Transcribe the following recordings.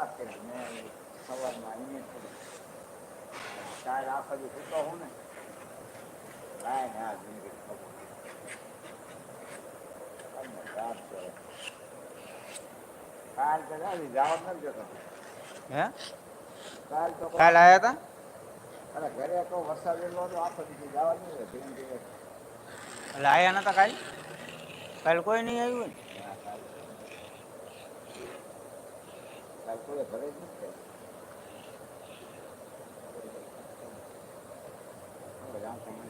ખરાબ કર્યા મેં સવારમાં એને થોડું કાલ આખો દી સૂતો હું? ને લાય ને આ જિંદગી ખબર તમને ખરાબ કરે કાલ તો જાવી જવાબ નથી દેતો હે કાલ તો કાલ આયા હતા અરે ઘરે તો વરસાદ એટલો હતો આખો દી જવા નહીં દે ધીમે ધીમે એટલે આયા નતા કાલ? કાલ કોઈ નહીં આવ્યું ને હા, કાલ કાલ કોઈ ઘરે જ નથી રામ હવે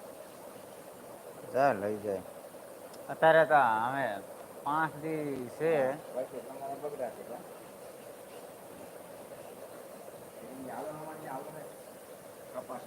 ચાલ લઈ જાય. અત્યારે તો અમે પાંચ દી છે. કપાસ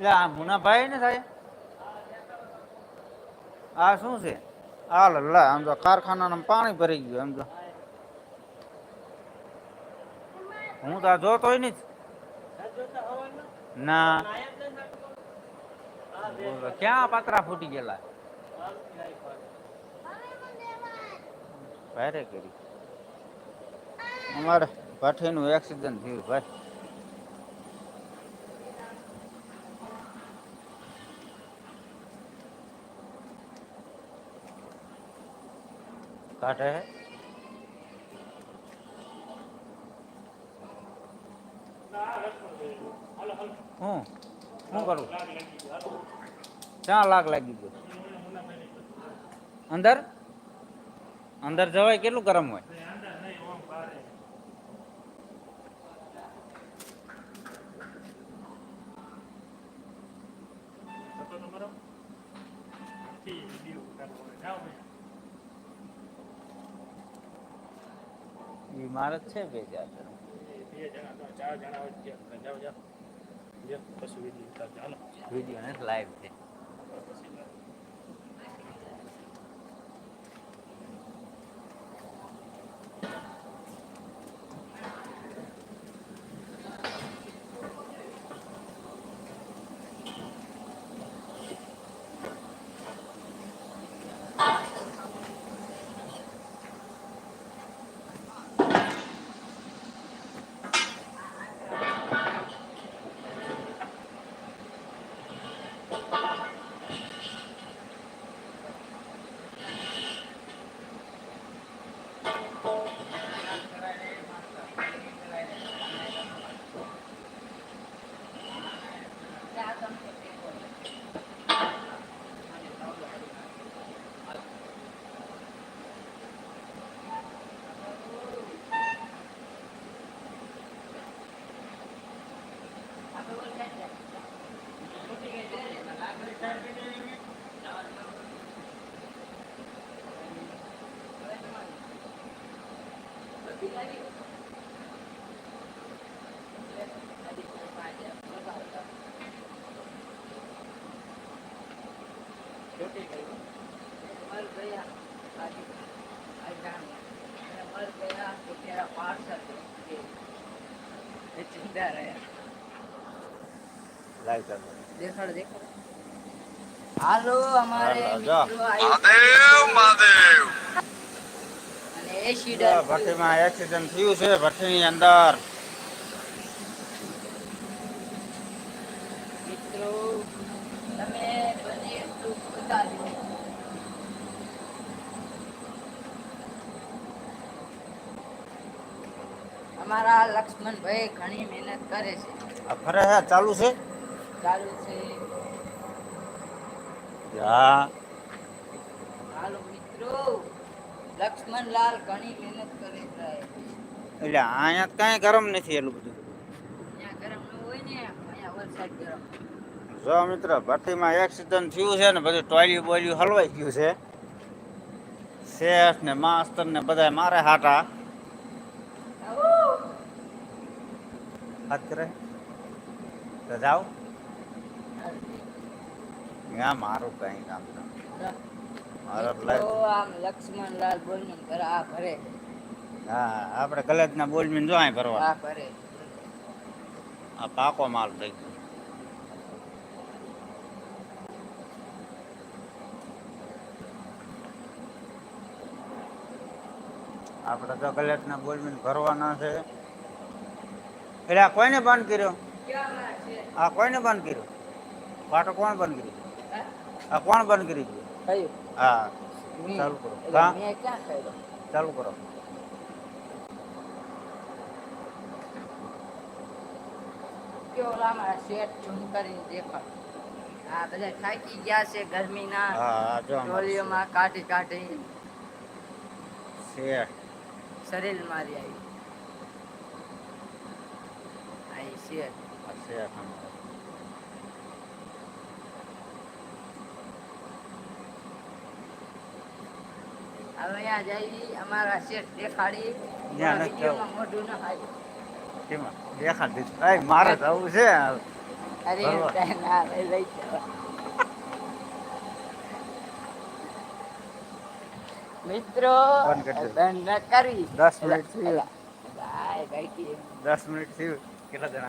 એટલે આ મુનાભાઈ ને થાય? આ શું છે? આ લા આમ તો કારખાનામાં પાણી ભરી ગયું એમ તો. હું તો આ જોતોય નહીં ના ક્યાં પાતરા ફૂટી ગયેલા? ભારે કરી. અમારે ભાઠીનું એક્સિડન્ટ થયું, ભાઈ. કાઢે. હે હું શું કરું? ક્યાં લાગ લાગી ગયો? અંદર? અંદર જવાય કેટલું ગરમ હોય? બીમાર જ છે બે ચાર જણા. વીડિયો લાઈવ છે. છૂટી ગયું. મર ગયા આજે અજાણ. મર ગયા તો તેરા પાર્સલ ચિંતા રહ્યા દેખાડ દેખાડ હાલો અમારે મહાદેવ જો. મિત્રો આવ્યો. અને એ સીડર ભઠ્ઠીમાં એક્સિડન્ટ થયું છે ભઠ્ઠીની અંદર. મિત્રો તમે બને એટલું બતાવ્યું. અમારા લક્ષ્મણભાઈ ઘણી મહેનત કરે છે. આ ફરે હે ચાલુ છે? ચાલુ છે. હા. હાલો મિત્રો. લક્ષ્મણલાલ ઘણી મહેનત કરે છે એટલે અહીંયા કાંઈ ગરમ નથી એટલું બધું. અહીંયા ગરમ ન હોય ને અહીંયા વરસાદ ગરમ. જો મિત્ર ભઠ્ઠીમાં એક્સિડન્ટ થયું છે ને બધું ટોયલી બોયલી હલવાઈ ગયું છે. શેઠ ને માસ્તર ને બધા મારે હાટા. હાથ કરે. તો જાઓ. મારું કઈ કામ નથી મારો મિત્રો લાઈફ આમ લક્ષ્મણલાલ બોલનું ઘર આ ભરે. હા આપણે કલેજના બોલમીન જો અહીં ભરવા. આ ભરે. આ પાકો માલ થઈ ગયો. આપણે તો કલેજના બોલમીન ભરવાના છે. એટલે આ કોઈને બંધ કર્યો? આ કોઈને બંધ કર્યો? પાટો કોણ બંધ કર્યો? આ કોણ બંધ કરી ગયું કયું હા મેં. ચાલુ કરો. એટલે હા. મેં ક્યાં કર્યો ચાલુ કરો કે ઓલા મારા શેઠ ઝૂમ કરીને દેખાડ આ બધા થાકી ગયા છે ગરમીના હા હા જો અમારે ટોલીઓમાં કાઢી કાઢી શેઠ શરીર મારી આવી આઈ શેઠ આ શેઠ અહીંયા જઈ અમારા શેઠ દેખાડી મોઢું ન હાય કેમાં દેખાડ દીધું મારે જવું છે. અરે ના લઈ લઈ મિત્રો બંધ કરી દસ મિનિટ ભાઈ દસ મિનિટ થયું. કેટલા જણા?